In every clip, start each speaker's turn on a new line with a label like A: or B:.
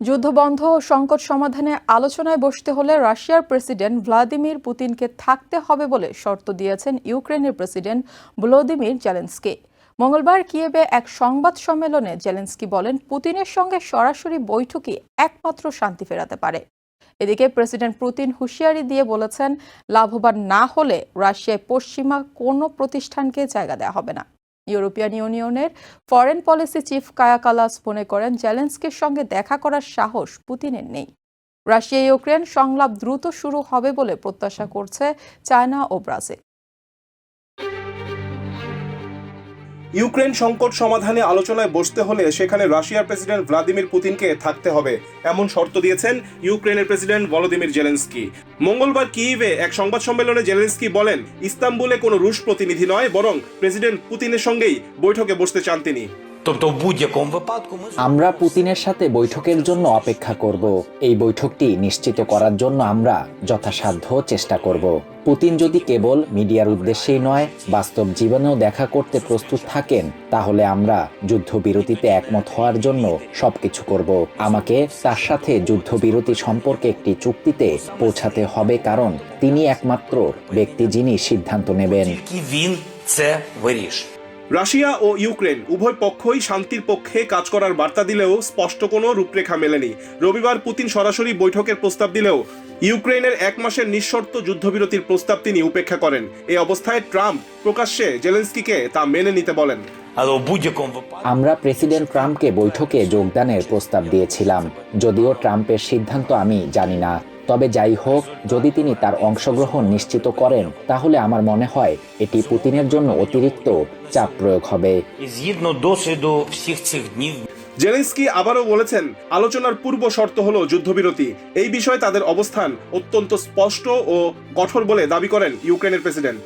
A: যুদ্ধবন্ধ ও সংকট সমাধানে আলোচনায় বসতে হলে রাশিয়ার প্রেসিডেন্ট ভ্লাদিমির পুতিনকে থাকতে হবে বলে শর্ত দিয়েছেন ইউক্রেনের প্রেসিডেন্ট ভলোদিমির জেলেন্সকি। মঙ্গলবার কিয়েভে এক সংবাদ সম্মেলনে জেলেন্সকি বলেন, পুতিনের সঙ্গে সরাসরি বৈঠকই একমাত্র শান্তি ফেরাতে পারে। এদিকে প্রেসিডেন্ট পুতিন হুঁশিয়ারি দিয়ে বলেছেন, লাভবান না হলে রাশিয়ায় পশ্চিমা কোনো প্রতিষ্ঠানকে জায়গা দেওয়া হবে না। ইউরোপিয়ান ইউনিয়নের foreign policy chief Kaja Kallas মনে করেন জেলেন্সকির সঙ্গে দেখা করার সাহস পুতিনের নেই। রাশিয়া ইউক্রেন সংলাপ দ্রুত শুরু হবে বলে প্রত্যাশা করছে চায়না ও ব্রাজিল।
B: ইউক্রেন সংকট সমাধানে আলোচনায় বসতে হলে সেখানে রাশিয়ার প্রেসিডেন্ট ভ্লাদিমির পুতিনকে থাকতে হবে। এমন শর্ত দিয়েছেন ইউক্রেনের প্রেসিডেন্ট ভলোদিমির জেলেন্সকি। মঙ্গলবার কিইভে এক সংবাদ সম্মেলনে জেলেন্সকি বলেন, ইস্তাম্বুলে কোনো রুশ প্রতিনিধি নয়, বরং প্রেসিডেন্ট পুতিনের সঙ্গেই বৈঠকে বসতে চান তিনি।
C: Тобто, в будь-якому випадку ми
D: আমরা পুতিনের সাথে বৈঠকের জন্য অপেক্ষা করব এই বৈঠকটি নিশ্চিত করার জন্য আমরা যথাসাধ্য চেষ্টা করব পুতিন যদি কেবল মিডিয়ার উদ্দেশ্যেই নয় বাস্তব জীবনেও দেখা করতে প্রস্তুত থাকেন তাহলে আমরা যুদ্ধবিরতিতে একমত হওয়ার জন্য সবকিছু করব আমাকে তার সাথে যুদ্ধবিরতি সম্পর্কে একটি চুক্তিতে পৌঁছাতে হবে কারণ তিনি একমাত্র ব্যক্তি যিনি সিদ্ধান্ত নেবেন
C: тільки він це вирішує.
B: রাশিয়া ও ইউক্রেন উভয় পক্ষই শান্তির পক্ষে কাজ করার বার্তা দিলেও স্পষ্ট কোনো রূপরেখা মেলেনি। রবিবার পুতিন সরাসরি বৈঠকের প্রস্তাব দিলেও ইউক্রেনের এক মাসের নিঃশর্ত যুদ্ধবিরতির প্রস্তাব তিনি উপেক্ষা করেন। এই অবস্থায় ট্রাম্প প্রকাশ্যে জেলেন্সকিকে তা মেনে নিতে বলেন।
D: আমরা প্রেসিডেন্ট ট্রাম্পকে বৈঠকে যোগদানের প্রস্তাব দিয়েছিলাম। যদিও ট্রাম্পের সিদ্ধান্ত আমি জানি না। তবে যাই হোক যদি তিনি তার অংশগ্রহণ নিশ্চিত করেন তাহলে আমার মনে হয় এটি পুতিনের জন্য অতিরিক্ত চাপ প্রয়োগ হবে।
B: জেলেন্সকি আবারও বলেছেন আলোচনার পূর্ব শর্ত হলো যুদ্ধবিরতি। এই বিষয়ে তাদের অবস্থান অত্যন্ত স্পষ্ট ও কঠোর বলে দাবি করেন ইউক্রেনের প্রেসিডেন্ট।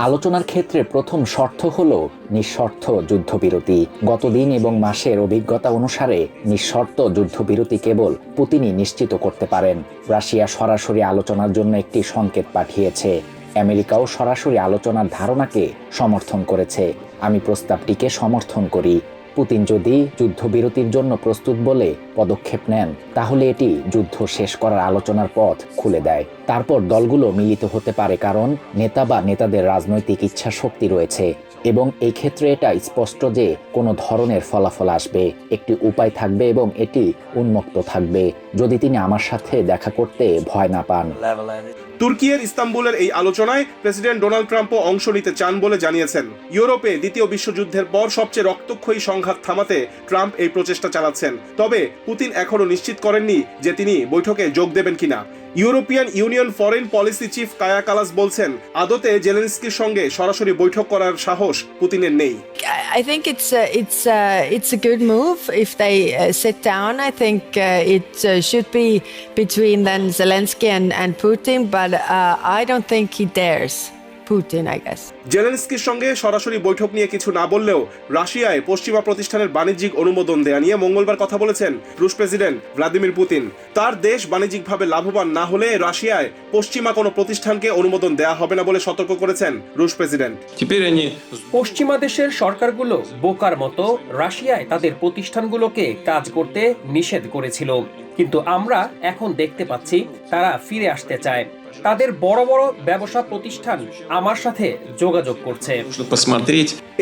D: আলোচনার ক্ষেত্রে প্রথম শর্ত হল নিঃশর্ত যুদ্ধবিরতি। গতদিন এবং মাসের অভিজ্ঞতা অনুসারে নিঃশর্ত যুদ্ধবিরতি কেবল পুতিনই নিশ্চিত করতে পারেন। রাশিয়া সরাসরি আলোচনার জন্য একটি সংকেত পাঠিয়েছে। আমেরিকাও সরাসরি আলোচনার ধারণাকে সমর্থন করেছে। আমি প্রস্তাবটিকে সমর্থন করি। পুতিন যদি যুদ্ধবিরতির জন্য প্রস্তুত বলে পদক্ষেপ নেন, তাহলে এটি যুদ্ধ শেষ করার আলোচনার পথ খুলে দেয়। তারপর দলগুলো মিলিত হতে পারে কারণ নেতা বা নেতাদের রাজনৈতিক ইচ্ছা শক্তি রয়েছে। এবং এই ক্ষেত্রে এটা স্পষ্ট যে কোনো ধরনের ফলাফল আসবে, একটি উপায় থাকবে এবং এটি উন্মুক্ত থাকবে, যদি তিনি আমার সাথে দেখা করতে ভয় না পান।
B: তুর্কিয়ের ইস্তাম্বুলের এই আলোচনায় প্রেসিডেন্ট ডোনাল্ড ট্রাম্পও অংশ নিতে চান বলে জানিয়েছেন। ইউরোপে দ্বিতীয় বিশ্বযুদ্ধের পর সবচেয়ে রক্তক্ষয়ী সংঘাত থামাতে ট্রাম্প এই প্রচেষ্টা চালাচ্ছেন। তবে পুতিন এখনও নিশ্চিত করেননি যে তিনি বৈঠকে যোগ দেবেন কিনা। European Union foreign policy chief Kaja Kallas বলছেন আদতে জেলেন্সকির সঙ্গে সরাসরি বৈঠক করার সাহস পুতিনের নেই
E: I think it's a, it's a, it's a good move if they uh, sit down. I think uh, it uh, should be between then Zelensky and, and Putin, but uh, I don't think he dares Putin, I guess.
B: জেলেনস্কির সঙ্গে সরাসরি বৈঠক নিয়ে কিছু না বললেও রাশিয়ায় পশ্চিমা প্রতিষ্ঠানের বাণিজ্যিক অনুমোদন দেয়া নিয়ে মঙ্গলবার কথা বলেছেন রুশ প্রেসিডেন্ট ভ্লাদিমির পুতিন। তার দেশ বাণিজ্যিকভাবে লাভবান না হলে রাশিয়ায় পশ্চিমা কোনো প্রতিষ্ঠানকে অনুমোদন দেয়া হবে না বলে সতর্ক করেছেন রুশ প্রেসিডেন্ট।
F: পশ্চিমা দেশের সরকারগুলো বোকার মতো রাশিয়ায় তাদের প্রতিষ্ঠানগুলোকে কাজ করতে নিষেধ করেছিল। কিন্তু আমরা এখন দেখতে পাচ্ছি তারা ফিরে আসতে চায়। তাদের বড় বড় ব্যবসা প্রতিষ্ঠান আমার সাথে যোগাযোগ করছে।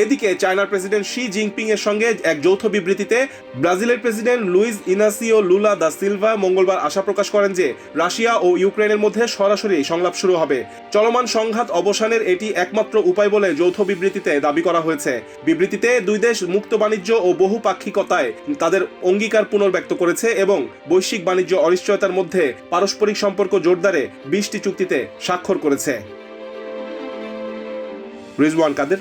B: এদিকে চায়নার প্রেসিডেন্ট শি জিনপিং এর সঙ্গে এক যৌথ বিবৃতিতে ব্রাজিলের president Luiz Inacio Lula da Silva মঙ্গলবার আশা প্রকাশ করেন যে রাশিয়া ও ইউক্রেনের মধ্যে সরাসরি সংলাপ শুরু হবে। চলমান সংঘাত অবসানের এটি একমাত্র উপায় বলে যৌথ বিবৃতিতে দাবি করা হয়েছে। বিবৃতিতে দুই দেশ মুক্ত বাণিজ্য ও বহুপাক্ষিকতায় তাদের অঙ্গীকার পুনর্ব্যক্ত করেছে এবং বৈশ্বিক বাণিজ্য অনিশ্চয়তার মধ্যে পারস্পরিক সম্পর্ক জোরদারে বিশটি চুক্তিতে স্বাক্ষর করেছে। Rizwan Kader?